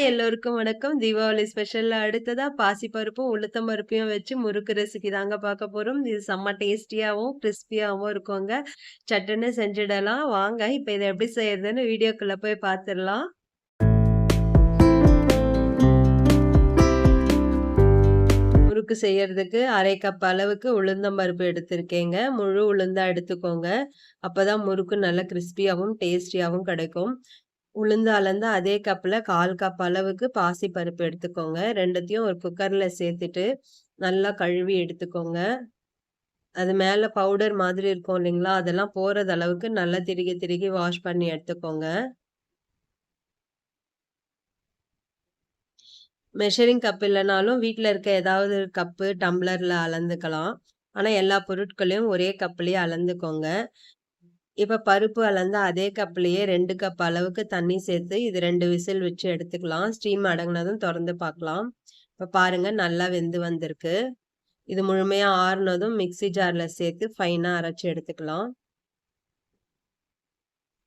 Hi எல்லோருக்கும் வணக்கம். தீபாவளி ஸ்பெஷல்ல அடுத்ததாக பாசிப்பருப்பும், உளுத்தம் பருப்பையும் வச்சு முறுக்கு ரெசிபி தாங்க பார்க்க போகிறோம் இது செம்ம டேஸ்டியாகவும் கிறிஸ்பியாகவும் இருக்குங்க. சட்டுன்னு செஞ்சுடலாம். வாங்க இப்போ இதை எப்படி செய்யறதுன்னு வீடியோக்குள்ளே போய் பார்த்துடலாம் முறுக்கு செய்யறதுக்கு அரை கப் அளவுக்கு உளுந்தம் பருப்பு எடுத்திருக்கேங்க. முழு உளுந்தா எடுத்துக்கோங்க. அப்பதான் முறுக்கு நல்லா கிறிஸ்பியாகவும் டேஸ்டியாகவும் கிடைக்கும். உளுந்து அளந்து அதே கப்பில் கால் கப் அளவுக்கு பாசி பருப்பு எடுத்துக்கோங்க. ரெண்டுத்தையும் ஒரு குக்கரில் சேர்த்துட்டு, நல்லா கழுவி எடுத்துக்கோங்க. அது மேலே பவுடர் மாதிரி இருக்கும் இல்லைங்களா? அதெல்லாம் போகிறது அளவுக்கு நல்லா திருகி திருகி வாஷ் பண்ணி எடுத்துக்கோங்க. மெஷரிங் கப் இல்லைனாலும் வீட்டில் இருக்க ஏதாவது கப்பு, டம்ளரில் அளந்துக்கலாம். ஆனால் எல்லா பொருட்களையும் ஒரே கப்லயே அளந்துக்கோங்க. இப்போ பருப்பு அளந்தால் அதே கப்லேயே ரெண்டு கப் அளவுக்கு தண்ணி சேர்த்து, இது ரெண்டு விசில் வச்சு எடுத்துக்கலாம். ஸ்டீம் அடங்குனதும் திறந்து பார்க்கலாம். இப்போ பாருங்க நல்லா வெந்து வந்திருக்கு. இது முழுமையாக ஆறுனதும் மிக்ஸி ஜாரில் சேர்த்து ஃபைனாக அரைச்சி எடுத்துக்கலாம்.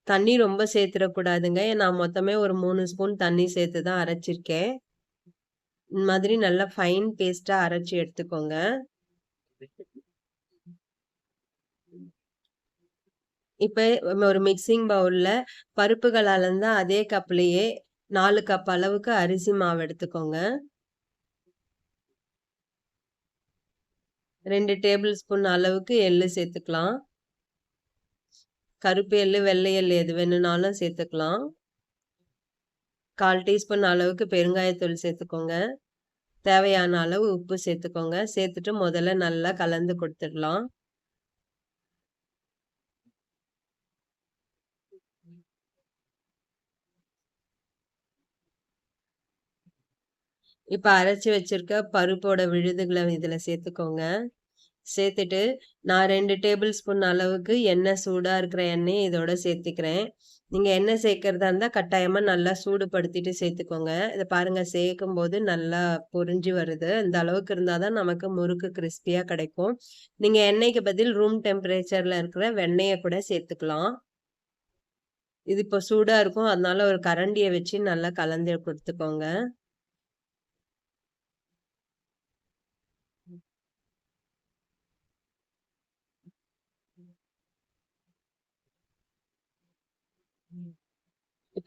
தண்ணி ரொம்ப சேர்த்துடக்கூடாதுங்க நான் மொத்தமே ஒரு மூணு ஸ்பூன் தண்ணி சேர்த்து தான் அரைச்சிருக்கேன். இந்த மாதிரி நல்லா ஃபைன் பேஸ்ட்டாக அரைச்சு எடுத்துக்கோங்க. இப்போ ஒரு மிக்ஸிங் பவுலில் பருப்புகள் அளந்த அதே கப்லேயே நாலு கப் அளவுக்கு அரிசி மாவு எடுத்துக்கோங்க. ரெண்டு டேபிள் ஸ்பூன் அளவுக்கு எள்ளு சேர்த்துக்கலாம். கருப்பு எள்ளு, வெள்ளை எள்ளு எது வேணும்னாலும் சேர்த்துக்கலாம். 1/4 டீஸ்பூன் அளவுக்கு பெருங்காயத்தூள் சேர்த்துக்கோங்க. தேவையான அளவு உப்பு சேர்த்துக்கோங்க. சேர்த்துட்டு முதல்ல நல்லா கலந்து கொடுத்துடலாம் இப்போ அரைச்சி வச்சிருக்க பருப்போட விழுதுகளை இதில் சேர்த்துக்கோங்க. சேர்த்துட்டு, நான் ரெண்டு டேபிள் ஸ்பூன் அளவுக்கு எண்ணெய் சூடாக இருக்கிற எண்ணெயை இதோட சேர்த்துக்கிறேன். நீங்கள் எண்ணெய் சேர்க்கறதா இருந்தால் கட்டாயமாக நல்லா சூடுபடுத்திட்டு சேர்த்துக்கோங்க. இதை பாருங்கள் சேர்க்கும் சேர்க்கும்போது நல்லா பொறிஞ்சு வருது. இந்த அளவுக்கு இருந்தால் தான் நமக்கு முறுக்கு கிறிஸ்பியாக கிடைக்கும். நீங்கள் எண்ணெய்க்கு பதில் ரூம் டெம்பரேச்சரில் இருக்கிற வெண்ணெயை கூட சேர்த்துக்கலாம். இது இப்போ சூடாக இருக்கும். அதனால ஒரு கரண்டியை வச்சு நல்லா கலந்து கொடுத்துக்கோங்க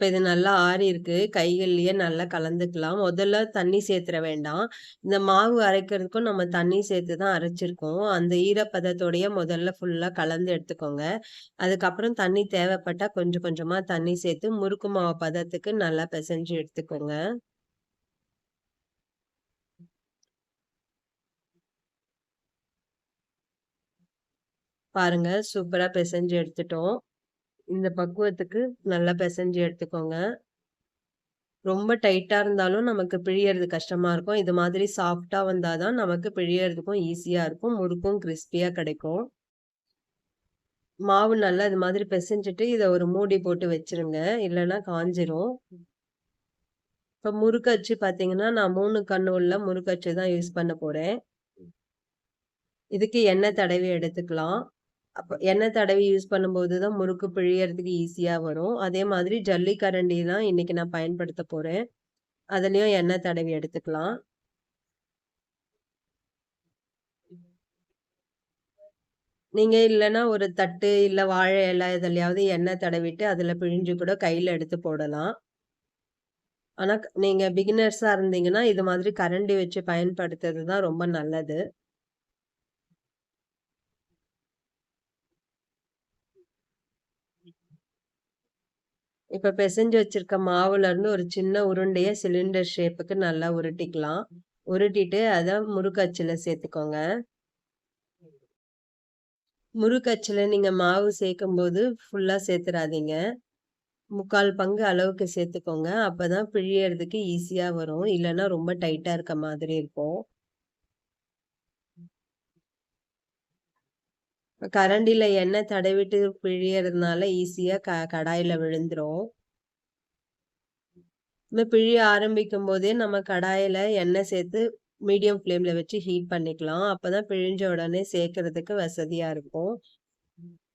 இப்போ இது நல்லா ஆறியிருக்கு. கைகள்லயே நல்லா கலந்துக்கலாம். முதல்ல தண்ணி சேர்த்துற வேண்டாம். இந்த மாவு அரைக்கிறதுக்கும் நம்ம தண்ணி சேர்த்து தான் அரைச்சிருக்கோம். அந்த ஈரப்பதத்தோடயே முதல்ல ஃபுல்லா கலந்து எடுத்துக்கோங்க. அதுக்கப்புறம் தண்ணி தேவைப்பட்டா கொஞ்சம் கொஞ்சமா தண்ணி சேர்த்து முறுக்கு மாவு பதத்துக்கு நல்லா பிசைஞ்சு எடுத்துக்கோங்க. பாருங்க சூப்பரா பிசைஞ்சு எடுத்துட்டோம். இந்த பக்குவத்துக்கு நல்லா பிசைஞ்சு எடுத்துக்கோங்க. ரொம்ப டைட்டாக இருந்தாலும் நமக்கு பிழியறது கஷ்டமாக இருக்கும். இது மாதிரி சாஃப்டாக வந்தால் தான் நமக்கு பிழியறதுக்கும் ஈஸியாக இருக்கும். முறுக்கும் கிறிஸ்பியாக கிடைக்கும். மாவு நல்லா இது மாதிரி பிசைஞ்சிட்டு இதை ஒரு மூடி போட்டு வச்சுருங்க. இல்லைன்னா காஞ்சிரும். இப்போ முறுக்கு அச்சு பார்த்தீங்கன்னா, நான் மூணு கண்ணு உள்ள முறுக்கு அச்சு தான் யூஸ் பண்ண போகிறேன் இதுக்கு எண்ணெய் தடவி எடுத்துக்கலாம். அப்போ எண்ணெய் தடவி யூஸ் பண்ணும்போது தான் முறுக்கு பிழியறதுக்கு ஈஸியா வரும். அதே மாதிரி ஜல்லி கரண்டி தான் இன்னைக்கு நான் பயன்படுத்த போறேன். அதுலயும் எண்ணெய் தடவி எடுத்துக்கலாம். நீங்க இல்லைன்னா ஒரு தட்டு, இல்ல வாழை இலை எதுலயாவது எண்ணெய் தடவிட்டு அதுல பிழிஞ்சு கூட கையில எடுத்து போடலாம். ஆனா நீங்க பிகினர்ஸா இருந்தீங்கன்னா, இது மாதிரி கரண்டி வச்சு பயன்படுத்துறது தான் ரொம்ப நல்லது. இப்போ பெசஞ்சு வச்சிருக்க மாவுலேருந்து ஒரு சின்ன உருண்டையை சிலிண்டர் ஷேப்புக்கு நல்லா உருட்டிக்கலாம். உருட்டிட்டு அதை முறுக்கச்சில் சேர்த்துக்கோங்க. முறுக்கச்சில் நீங்கள் மாவு சேர்க்கும்போது ஃபுல்லாக சேர்த்துறாதீங்க. 3/4 பங்கு அளவுக்கு சேர்த்துக்கோங்க. அப்போ தான் பிழியறதுக்கு ஈஸியாக வரும். இல்லைன்னா ரொம்ப டைட்டாக இருக்க மாதிரி இருக்கும். கரண்டியில் எண்ணெய் தடவிட்டு பிழியறதுனால ஈஸியாக க கடாயில் விழுந்துடும் இந்த பிழிய ஆரம்பிக்கும்போதே நம்ம கடாயில எண்ணெய் சேர்த்து மீடியம் ஃப்ளேம்ல வச்சு ஹீட் பண்ணிக்கலாம். அப்பதான் பிழிஞ்ச உடனே சேர்க்கறதுக்கு வசதியா இருக்கும்.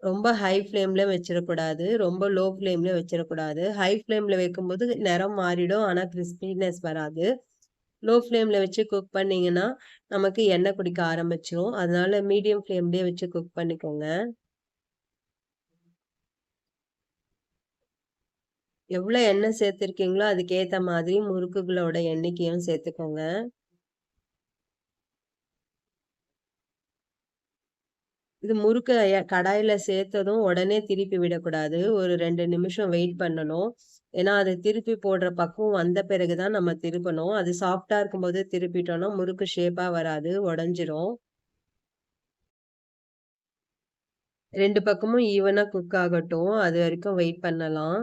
ரொம்ப ஹை ஃப்ளேம்ல வச்சிடக்கூடாது. ரொம்ப லோ ஃப்ளேம்ல வச்சிடக்கூடாது. ஹை ஃப்ளேம்ல வைக்கும்போது நிறம் மாறிடும். ஆனா கிறிஸ்பினஸ் வராது. லோ ஃப்ளேம்ல வச்சு குக் பண்ணீங்கன்னா, நமக்கு எண்ணெய் குடிக்க ஆரம்பிச்சிடும் அதனால மீடியம் ஃப்ளேம்லயே வச்சு குக் பண்ணிக்கோங்க. எவ்வளோ எண்ணெய் சேர்த்துருக்கீங்களோ அதுக்கேற்ற மாதிரி முறுக்குகளோட எண்ணிக்கையும் சேர்த்துக்கோங்க. இது முறுக்க கடாயில் சேர்த்ததும் உடனே திருப்பி விடக்கூடாது. ஒரு ரெண்டு நிமிஷம் வெயிட் பண்ணணும். ஏன்னா, அது திருப்பி போடுற பக்குவம் வந்த பிறகு தான் நம்ம திருப்பணும். அது சாஃப்டாக இருக்கும்போது திருப்பிட்டோம்னா, முறுக்கு ஷேப்பாக வராது, உடஞ்சிரும் ரெண்டு பக்கமும் ஈவனாக குக் ஆகட்டும். அது வரைக்கும் வெயிட் பண்ணலாம்.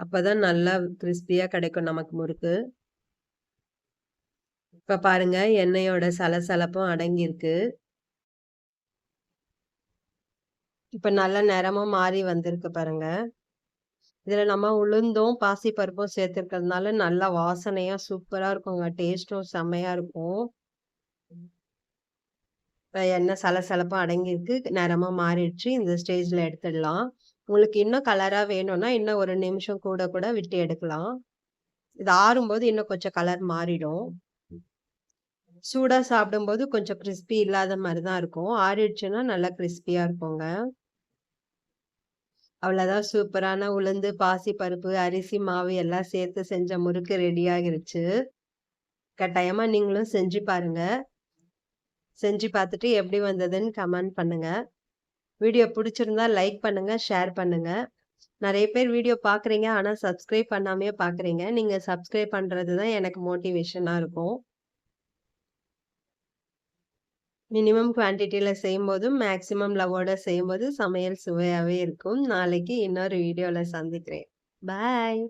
அப்பதான் நல்லா கிறிஸ்பியாக கிடைக்கும் நமக்கு முறுக்கு. இப்ப பாருங்க, எண்ணெயோட சலசலப்பும் அடங்கியிருக்கு. இப்ப நல்ல நிறமா மாறி வந்திருக்கு பாருங்க. இதுல நம்ம உளுந்தும், பாசிப்பருப்பும் சேர்த்துருக்கிறதுனால நல்லா வாசனையா சூப்பரா இருக்குங்க. டேஸ்ட்டும் செம்மையா இருக்கும். இப்ப எண்ணெய் சலசலப்பும் அடங்கியிருக்கு. நிறமா மாறிடுச்சு. இந்த ஸ்டேஜ்ல எடுத்துடலாம். உங்களுக்கு இன்னும் கலராக வேணும்னா, இன்னும் ஒரு நிமிஷம் கூட கூட விட்டு எடுக்கலாம். இது ஆறும்போது இன்னும் கொஞ்சம் கலர் மாறிடும். சூடாக சாப்பிடும்போது கொஞ்சம் கிரிஸ்பி இல்லாத மாதிரி தான் இருக்கும். ஆறிடுச்சுன்னா நல்லா கிறிஸ்பியாக இருக்குங்க. அவ்வளோதான் சூப்பரான உளுந்து, பாசிப்பருப்பு, அரிசி மாவு எல்லாம் சேர்த்து செஞ்ச முறுக்கு ரெடி ஆகிருச்சு. கட்டாயமாக நீங்களும் செஞ்சு பாருங்க. செஞ்சு பார்த்துட்டு எப்படி வந்ததுன்னு கமெண்ட் பண்ணுங்கள் வீடியோ பிடிச்சிருந்தா லைக் பண்ணுங்கள் ஷேர் பண்ணுங்கள் நிறைய பேர் வீடியோ பார்க்குறீங்க. ஆனால் சப்ஸ்கிரைப் பண்ணாமையே பார்க்குறீங்க. நீங்கள் சப்ஸ்கிரைப் பண்ணுறது தான் எனக்கு மோட்டிவேஷனாக இருக்கும். மினிமம் குவான்டிட்டியில் செய்யும்போதும், மேக்ஸிமம் லவ்வோட செய்யும்போது சமையல் சுவையாகவே இருக்கும். நாளைக்கு இன்னொரு வீடியோவில் சந்திக்கிறேன். பாய்.